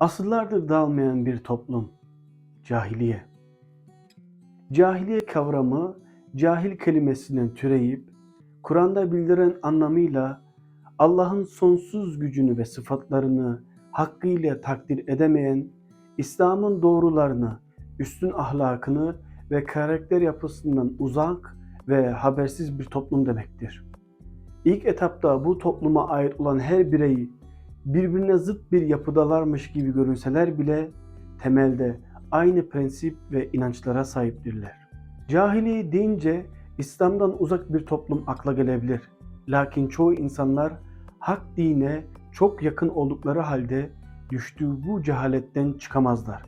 Asıllardır dağılmayan bir toplum. Cahiliye. Cahiliye kavramı cahil kelimesinden türeyip Kur'an'da bildiren anlamıyla Allah'ın sonsuz gücünü ve sıfatlarını hakkıyla takdir edemeyen, İslam'ın doğrularını, üstün ahlakını ve karakter yapısından uzak ve habersiz bir toplum demektir. İlk etapta bu topluma ait olan her birey birbirine zıt bir yapıdalarmış gibi görünseler bile temelde aynı prensip ve inançlara sahiptirler. Cahiliye deyince İslam'dan uzak bir toplum akla gelebilir. Lakin çoğu insanlar hak dine çok yakın oldukları halde düştüğü bu cehaletten çıkamazlar.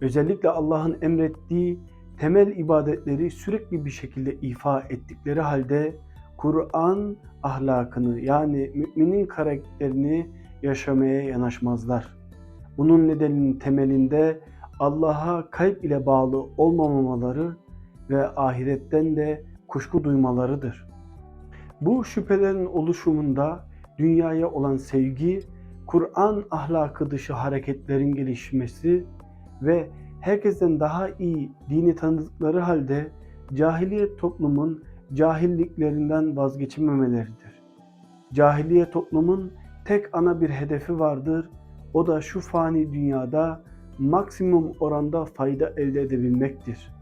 Özellikle Allah'ın emrettiği temel ibadetleri sürekli bir şekilde ifa ettikleri halde Kur'an ahlakını yani müminin karakterini yaşamaya yanaşmazlar. Bunun nedeninin temelinde Allah'a kalp ile bağlı olmamaları ve ahiretten de kuşku duymalarıdır. Bu şüphelerin oluşumunda dünyaya olan sevgi, Kur'an ahlakı dışı hareketlerin gelişmesi ve herkesten daha iyi dini tanıdıkları halde cahiliye toplumun cahilliklerinden vazgeçememeleridir. Cahiliye toplumun tek ana bir hedefi vardır. O da şu fani dünyada maksimum oranda fayda elde edebilmektir.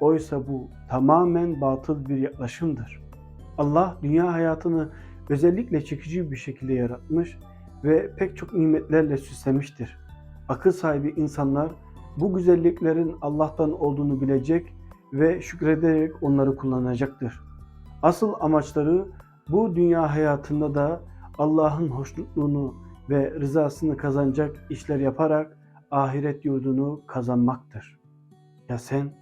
Oysa bu tamamen batıl bir yaklaşımdır. Allah dünya hayatını özellikle çekici bir şekilde yaratmış ve pek çok nimetlerle süslemiştir. Akıl sahibi insanlar bu güzelliklerin Allah'tan olduğunu bilecek ve şükrederek onları kullanacaktır. Asıl amaçları bu dünya hayatında da Allah'ın hoşnutluğunu ve rızasını kazanacak işler yaparak ahiret yurdunu kazanmaktır. Ya sen